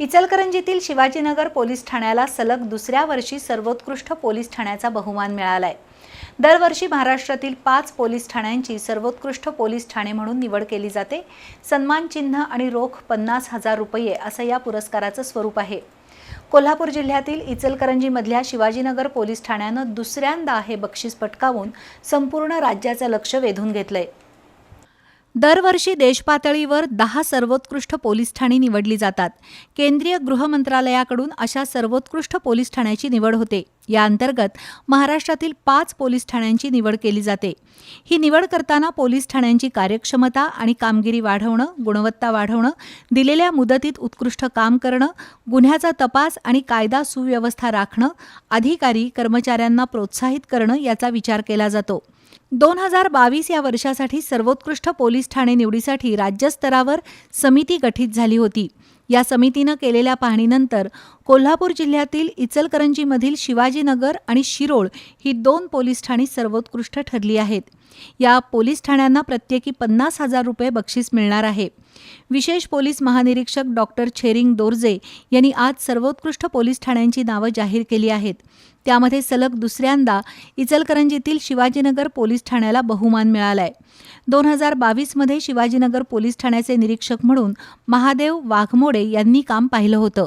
इचलकरंजीतील Shivajinagar police ठाण्याला सलग दुसऱ्या वर्षी सर्वोत्कृष्ट पोलीस ठाण्याचा बहुमान मिळालाय. दरवर्षी महाराष्ट्रातील पाच पोलीस ठाण्यांची सर्वोत्कृष्ट पोलीस ठाणे म्हणून निवड केली जाते. सन्मान चिन्ह आणि रोख पन्नास हजार रुपये असं या पुरस्काराचं स्वरूप आहे. कोल्हापूर जिल्ह्यातील इचलकरंजीमधल्या शिवाजीनगर पोलीस ठाण्यानं दुसऱ्यांदा हे बक्षीस पटकावून संपूर्ण राज्याचं लक्ष वेधून घेतलंय. दरवर्षी देशपातळीवर दहा सर्वोत्कृष्ट पोलीस ठाणी निवडली जातात. केंद्रीय गृह मंत्रालयाकडून अशा सर्वोत्कृष्ट पोलीस ठाण्याची निवड होते. या अंतर्गत महाराष्ट्रातील पाच पोलीस ठाण्यांची निवड केली जाते. ही निवड करताना पोलीस ठाण्यांची कार्यक्षमता आणि कामगिरी वाढवणं गुणवत्ता वाढवणं दिलेल्या मुदतीत उत्कृष्ट काम करणं गुन्ह्याचा तपास आणि कायदा सुव्यवस्था राखणं अधिकारी कर्मचाऱ्यांना प्रोत्साहित करणं याचा विचार केला जातो. दोन हजार बावीस या वर्षासाठी सर्वोत्कृष्ट पोलीस ठाणे निवडीसाठी राज्यस्तरावर समिती गठीत झाली होती. या समितीनं केलेल्या पाहणीनंतर कोल्हापूर जिल्ह्यातील इचलकरंजीमधील शिवाजीनगर आणि शिरोळ ही दोन पोलीस ठाणी सर्वोत्कृष्ट ठरली आहेत. या पोलीस ठाण्यांना प्रत्येकी पन्नास हजार रुपये बक्षीस मिळणार आहे. विशेष पोलीस महानिरीक्षक डॉक्टर छेरिंग दोर्जे यांनी आज सर्वोत्कृष्ट पोलीस ठाण्यांची नावं जाहीर केली आहेत. त्यामध्ये सलग दुसऱ्यांदा इचलकरंजीतील शिवाजीनगर पोलीस ठाण्याला बहुमान मिळालाय. दोन हजार बावीसमध्ये शिवाजीनगर पोलीस ठाण्याचे निरीक्षक म्हणून महादेव वाघमोडे यांनी काम पाहिलं होतं.